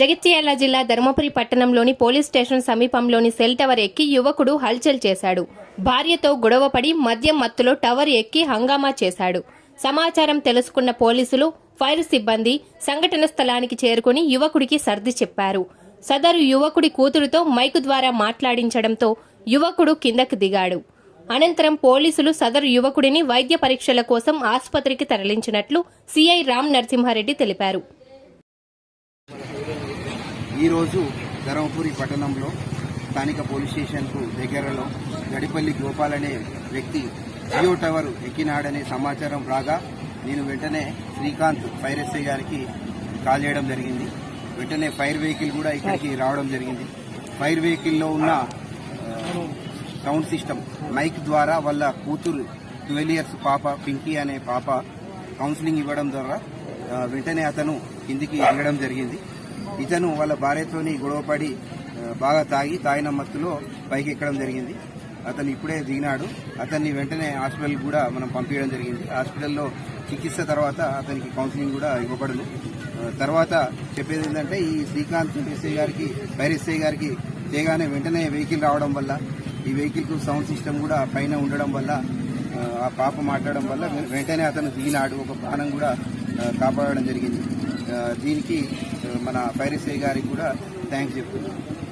జగిత్యాల జిల్లా ధర్మపురి పట్టణంలోని police station సమీపంలోని సెల్ టవర్ ఎక్కి యువకుడు హల్చల్ చేశాడు. భార్యతో గొడవపడి మద్యం మత్తులో టవర్ ఎక్కి హంగామా చేశాడు. సమాచారం తెలుసుకున్న పోలీసులు ఫైర్ సిబ్బంది సంఘటన స్థలానికి చేరుకుని యువకుడికి సర్ది చెప్పారు. సదరు యువకుడి కూతురుతో మైకు ద్వారా మాట్లాడించడంతో యువకుడు కిందకు దిగాడు. అనంతరం పోలీసులు సదరు యువకుడిని వైద్య పరీక్షల కోసం ఆసుపత్రికి తరలించినట్లు సిఐ రామ్ నరసింహారెడ్డి తెలిపారు. ఈరోజు ధర్మపురి పట్టణంలో స్థానిక పోలీస్ స్టేషన్కు దగ్గరలో గడిపల్లి గోపాల్ అనే వ్యక్తి జియో టవర్ ఎక్కినాడనే సమాచారం రాగా నేను వెంటనే శ్రీకాంత్ ఫైర్ ఎస్ఐ గారికి కాల్ చేయడం జరిగింది. వెంటనే ఫైర్ వెహికల్ కూడా ఇక్కడికి రావడం జరిగింది. ఫైర్ వెహికల్లో ఉన్న సౌండ్ సిస్టమ్ మైక్ ద్వారా వాళ్ళ కూతురు ట్వెల్వ్ ఇయర్స్ పాప పింకీ అనే పాప కౌన్సిలింగ్ ఇవ్వడం ద్వారా వెంటనే అతను కిందికి దిగడం జరిగింది. ఇతను వాళ్ళ భార్యతోని గొడవపడి బాగా తాగి తాగిన మత్తులో పైకి ఎక్కడం జరిగింది. అతను ఇప్పుడే దిగినాడు. అతన్ని వెంటనే హాస్పిటల్ కూడా మనం పంపించడం జరిగింది. హాస్పిటల్లో చికిత్స తర్వాత అతనికి కౌన్సిలింగ్ కూడా ఇవ్వబడదు తర్వాత చెప్పేది ఏంటంటే ఈ శ్రీకాంత్ ఎస్ఐ గారికి ఫైర్ ఎస్ఐ గారికి చేయగానే వెంటనే వెహికల్ రావడం వల్ల ఈ వెహికల్కు సౌండ్ సిస్టమ్ కూడా పైన ఉండడం వల్ల ఆ, పాప మాట్లాడడం వల్ల వెంటనే అతను దిగినాడు. ఒక ప్రాణం కూడా కాపాడడం జరిగింది. దీనికి మన ఫైర్ గారికి కూడా థ్యాంక్స్ చెప్తున్నాను.